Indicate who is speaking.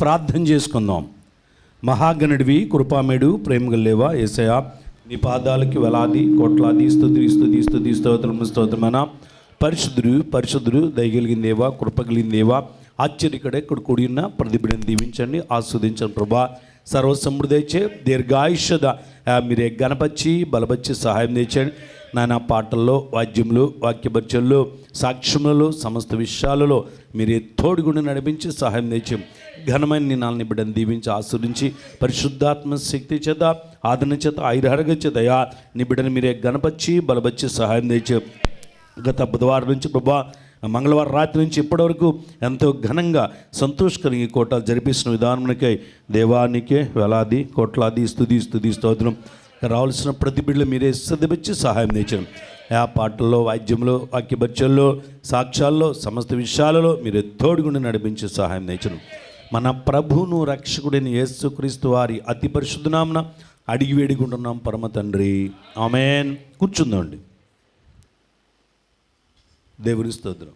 Speaker 1: ప్రార్థన చేసుకుందాం. మహాగణుడివి కృపామేడు ప్రేమగల్లేవా ఏసయా నీ పాదాలకి వెలాది కోట్లాది స్థుతి స్థుతి స్థుతి స్తోత్రము స్తోత్రమన? పరిశుద్ధుడు పరిశుద్ధుడు దయగలిగిందేవా కృపగలిగిందేవా ఆశ్చర్యకడ ఇక్కడ కూడిన ప్రతిభను దీవించండి ఆస్వాదించండి ప్రభా. సర్వసమృద్ధి దీర్ఘాయుషద మీరే గణపచ్చి బలపచ్చి సహాయం తెచ్చండి నానా పాటల్లో వాద్యములు వాక్యపరిచల్లో సాక్ష్యములలో సమస్త విషయాలలో మీరే తోడుగుండి నడిపించి సహాయం తెచ్చి ఘనమైన నినాల్ని బిడ్డను దీవించి ఆస్వాదించి పరిశుద్ధాత్మ శక్తి చేత ఆదరణ చేత ఐరహరగ చేతయా నీ బిడ్డను మీరే గణపచ్చి బలపచ్చి సహాయం తెచ్చి గత బుధవారం నుంచి ప్రభా మంగళవారం రాత్రి నుంచి ఇప్పటివరకు ఎంతో ఘనంగా సంతోషకరంగా ఈ కోటలు జరిపిస్తున్న విధానమునికై దేవానికే వేలాది కోట్లాది స్థుతి స్థుతి స్తోత్రం. రావాల్సిన ప్రతి బిడ్డలు మీరే శ్రద్ధపెచ్చి సహాయం తెచ్చారు. ఆ పాటల్లో వాద్యంలో వాక్యభత్యంలో సాక్ష్యాల్లో సమస్త విషయాలలో మీరు తోడుగుండి నడిపించి సహాయం తెచ్చారు. మన ప్రభువును రక్షకుడైన యేసుక్రీస్తు వారి అతి పరిశుద్ధనామన అడిగి వేడుకుంటున్నాం పరమ తండ్రి. ఆమెన్. కూర్చుందండి దేవుని స్తోత్రం.